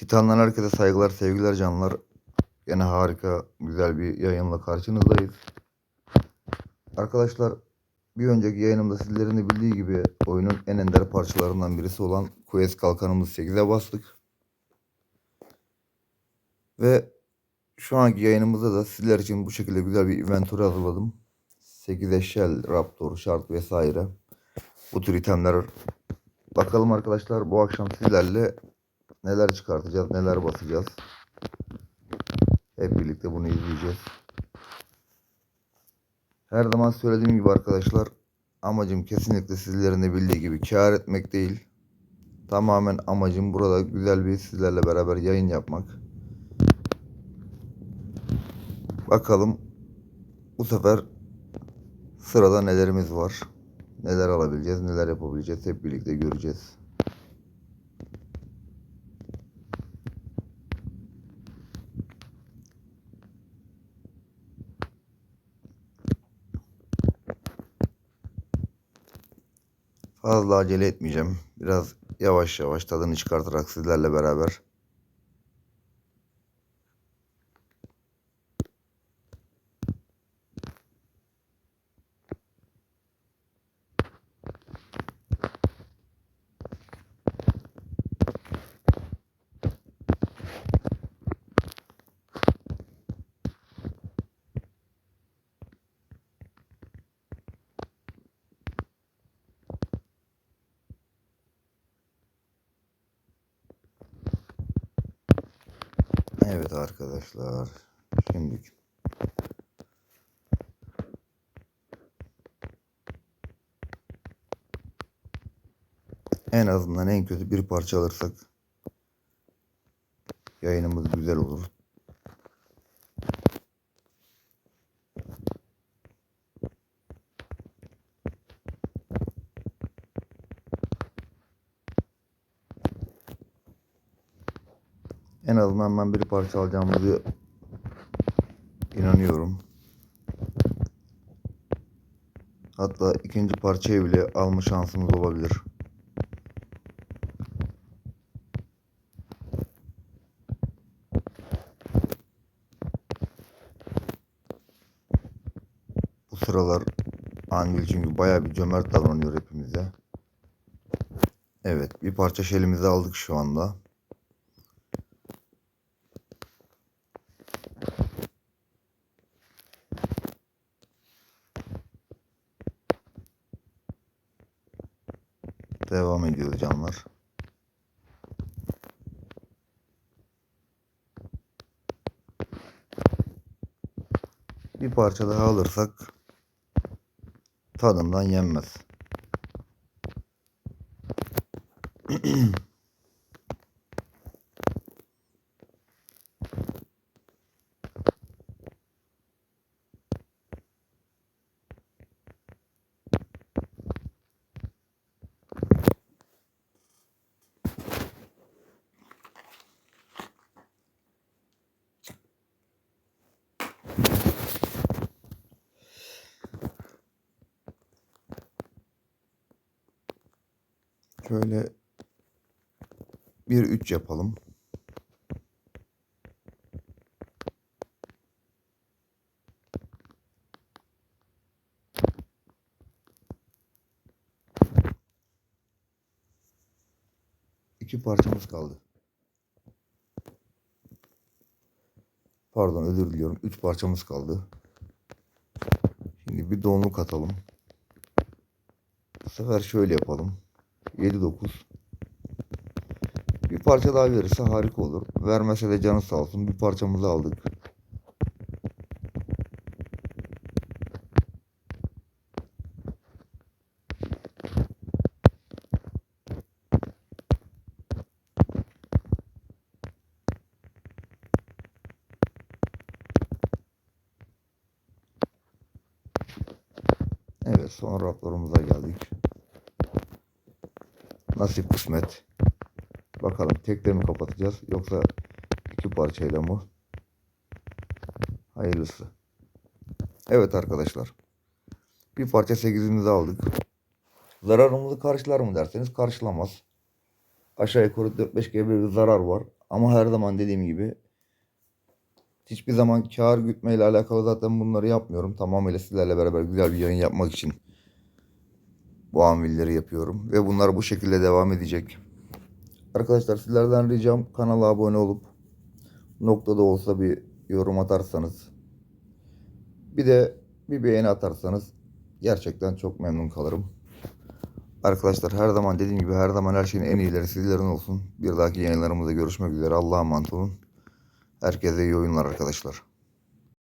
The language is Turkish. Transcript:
Titan'dan herkese saygılar, sevgiler canlar. Yine harika, güzel bir yayınla karşınızdayız. Arkadaşlar bir önceki yayınımda sizlerin de bildiği gibi oyunun en ender parçalarından birisi olan Quest kalkanımız 8'e bastık. Ve şu anki yayınımızda da sizler için bu şekilde güzel bir inventory hazırladım. 8 eşyal, raptor, şart vesaire. Bu tür itemler. Bakalım arkadaşlar bu akşam sizlerle neler çıkartacağız, neler basacağız. Hep birlikte bunu izleyeceğiz. Her zaman söylediğim gibi arkadaşlar amacım kesinlikle sizlerin de bildiği gibi kar etmek değil. Tamamen amacım burada güzel bir sizlerle beraber yayın yapmak. Bakalım bu sefer sırada nelerimiz var. Neler alabileceğiz, neler yapabileceğiz hep birlikte göreceğiz. Fazla acele etmeyeceğim. Biraz yavaş yavaş tadını çıkartarak sizlerle beraber. Evet arkadaşlar. Şimdi en azından en kötü bir parça alırsak yayınımız güzel olur. En azından ben bir parça alacağımızı inanıyorum. Hatta ikinci parçayı bile alma şansımız olabilir. Bu sıralar Anvil çünkü bayağı bir cömert davranıyor hepimize. Evet bir parça şelimizi aldık şu anda. Devam ediyoruz canlar. Bir parça daha alırsak tadından yenmez. Şöyle bir üç yapalım. İki parçamız kaldı. Pardon özür diliyorum. Üç parçamız kaldı. Şimdi bir donluk atalım. Bu sefer şöyle yapalım. 7-9. Bir parça daha verirse harika olur. Vermese de canı sağ olsun. Bir parçamızı aldık. Evet son raplarımıza geldik. Nasip kısmet. Bakalım tekte mi kapatacağız yoksa iki parçayla mı? Hayırlısı. Evet arkadaşlar. Bir parça 8'imizi aldık. Zararımızı karşılar mı derseniz karşılamaz. Aşağı yukarı 4-5 GB bir zarar var. Ama her zaman dediğim gibi hiçbir zaman kar gütmeyle alakalı zaten bunları yapmıyorum. Tamamıyla sizlerle beraber güzel bir yayın yapmak için bu anvilleri yapıyorum. Ve bunlar bu şekilde devam edecek. Arkadaşlar sizlerden ricam kanala abone olup noktada olsa bir yorum atarsanız bir de bir beğeni atarsanız gerçekten çok memnun kalırım. Arkadaşlar her zaman dediğim gibi her zaman her şeyin en iyileri sizlerin olsun. Bir dahaki yayınlarımızda görüşmek üzere. Allah'a emanet olun. Herkese iyi oyunlar arkadaşlar.